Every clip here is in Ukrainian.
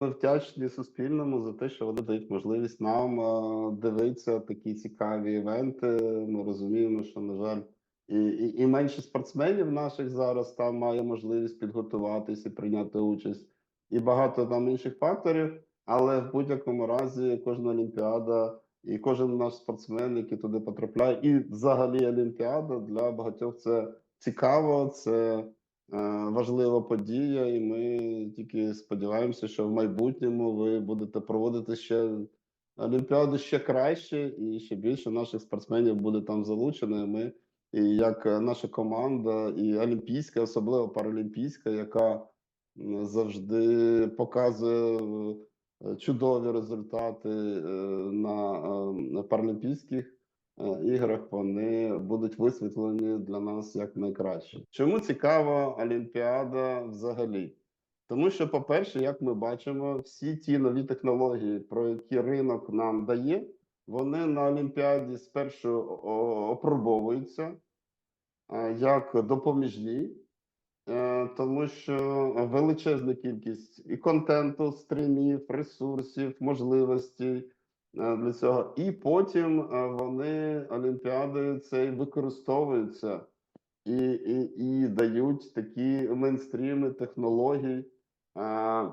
Ми вдячні Суспільному за те, що вони дають можливість нам е, дивитися такі цікаві івенти. Ми розуміємо, що, на жаль, і, і, і менше спортсменів наших зараз там має можливість підготуватися прийняти участь, і багато там інших факторів. Але в будь-якому разі кожна олімпіада і кожен наш спортсмен, який туди потрапляє, і взагалі олімпіада для багатьох це цікаво, це важлива подія, і ми тільки сподіваємося, що в майбутньому ви будете проводити ще олімпіаду ще краще, і ще більше наших спортсменів буде там залучено. Ми і як е, наша команда, і олімпійська, особливо паралімпійська, яка завжди показує е, чудові результати е, на, е, паралімпійських е, іграх, вони будуть висвітлені для нас як найкраще. Чому цікава Олімпіада взагалі? Тому що, по-перше, як ми бачимо, всі ті нові технології, про які ринок нам дає, вони на Олімпіаді спершу опробовуються е, як допоміжні, е, тому що величезна кількість і контенту, стрімів, ресурсів, можливостей е, для цього. І потім е, вони Олімпіади цей використовуються і, і, і дають такі мейнстріми технологій. Е,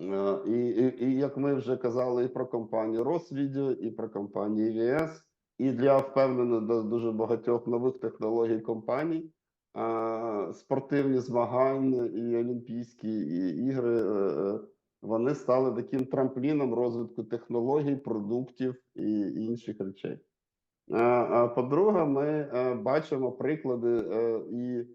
Е, І, і, і як ми вже казали, і про компанію Росвідео, і про компанію ІВС, і для впевнено дуже багатьох нових технологій компаній, е, спортивні змагання і олімпійські і ігри, е, е, вони стали таким трампліном розвитку технологій, продуктів і інших речей. Е, е, По-друге, ми е, бачимо приклади і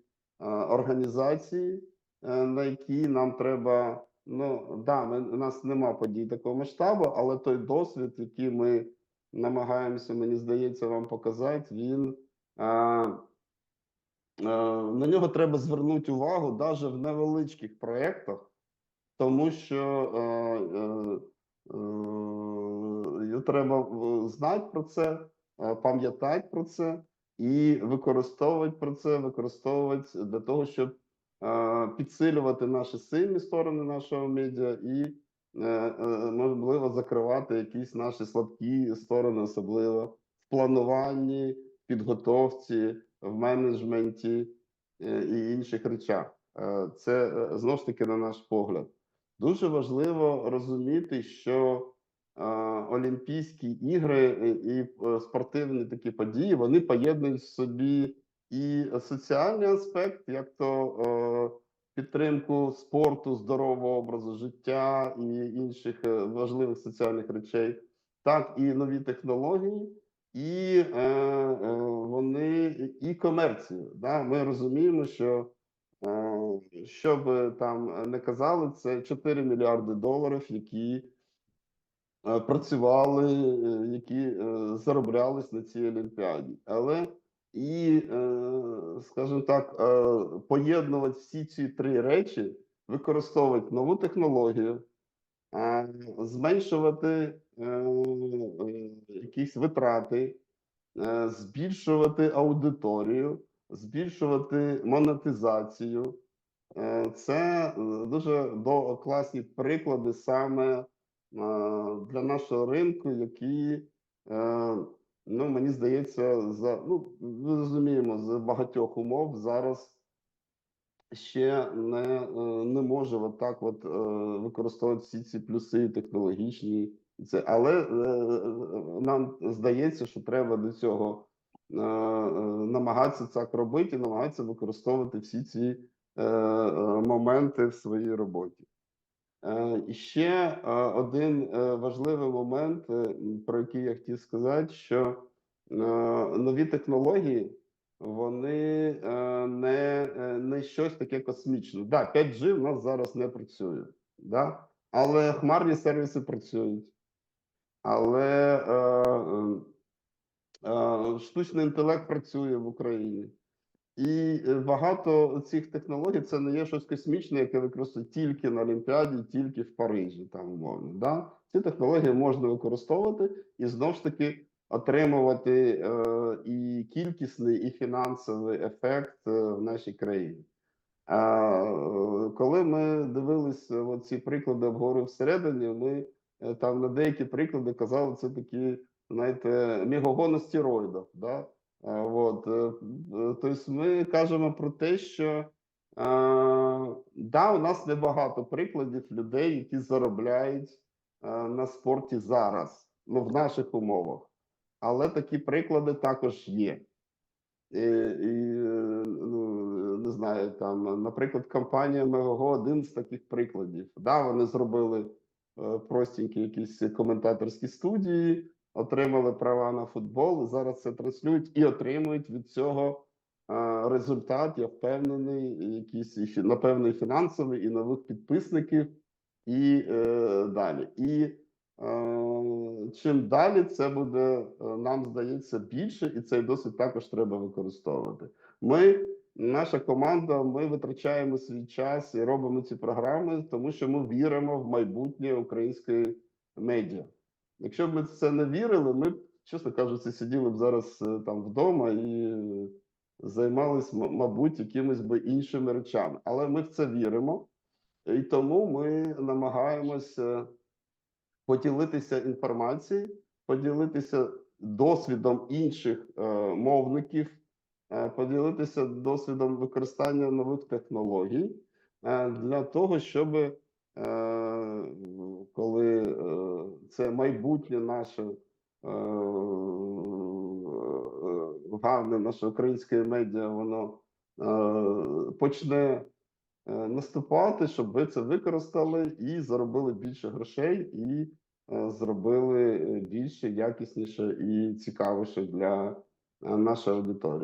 організації, на які нам треба. Ну да, ми у нас нема подій такого масштабу, але той досвід, який ми намагаємося, мені здається, вам показати, він е, е, на нього треба звернути увагу навіть в невеличких проєктах, тому що е, е, е, треба е, знати про це, е, пам'ятати про це і використовувати про це, використовувати для того, щоб е, підсилювати наші сильні сторони нашого медіа і е, е, можливо закривати якісь наші слабкі сторони, особливо в плануванні, підготовці, в менеджменті е, і інших речах. Це знову ж таки на наш погляд. Дуже важливо розуміти, що е, Олімпійські ігри е, і е, спортивні такі події вони поєднують в собі і соціальний аспект, як то е, підтримку спорту, здорового образу життя і інших е, важливих соціальних речей, так і нові технології, і е, е, вони і комерцію. Да? Ми розуміємо, що що би там не казали, це 4 мільярди доларів, які е, працювали, е, які е, зароблялись на цій олімпіаді. Але і, е, скажімо так, е, поєднувати всі ці три речі, використовувати нову технологію, е, зменшувати е, е, якісь витрати, е, збільшувати аудиторію, збільшувати монетизацію. Е, Це е, дуже класні приклади саме е, для нашого ринку, які, ну мені здається, за ну ми розуміємо, з багатьох умов зараз ще не, не може отак от, використовувати всі ці плюси технологічні. Це, але нам здається, що треба до цього намагатися так робити, і намагатися використовувати всі ці е, е, моменти в своїй роботі. Е, І ще е, один е, важливий момент, е, про який я хотів сказати, що е, нові технології вони е, не, е, не щось таке космічне. Да, 5G в нас зараз не працює, да? але хмарні сервіси працюють. Але е, е, е, штучний інтелект працює в Україні. І е, багато цих технологій це не є щось космічне, яке використовують тільки на Олімпіаді, тільки в Парижі, там умовно. Да? Ці технології можна використовувати і знову ж таки отримувати е, і кількісний, і фінансовий ефект е, в нашій країні. Е, коли ми дивилися ці приклади вгору всередині, ми е, там на деякі приклади казали, це такі, знаєте, мігогони стероїдів. Да? А, от, е, е, тобто ми кажемо про те, що е, да, у нас небагато прикладів людей, які заробляють е, на спорті зараз, ну в наших умовах. Але такі приклади також є. І, і е, ну, не знаю, там, наприклад, компанія Мегого один з таких прикладів. Да, вони зробили е, простенькі якісь коментаторські студії, отримали права на футбол, зараз це транслюють і отримують від цього е, результат. Я впевнений, фі- напевно і фінансовий, і нових підписників, і е, далі. І Е, чим далі це буде, е, нам здається, більше, і цей досвід також треба використовувати. Ми, наша команда, ми витрачаємо свій час і робимо ці програми, тому що ми віримо в майбутнє української медіа. Якщо б ми це не вірили, ми б, чесно кажучи, сиділи б зараз е, там вдома і займалися, мабуть, якимись би іншими речами. Але ми в це віримо, і тому ми намагаємося поділитися інформацією, поділитися досвідом інших е, мовників, е, поділитися досвідом використання нових технологій е, для того, щоб е, коли е, це майбутнє наше е, гарне, наше українське медіа, воно е, почне е, наступати, щоб ви це використали і заробили більше грошей, і е, зробили е, більше, якісніше і цікавіше для е, нашої аудиторії.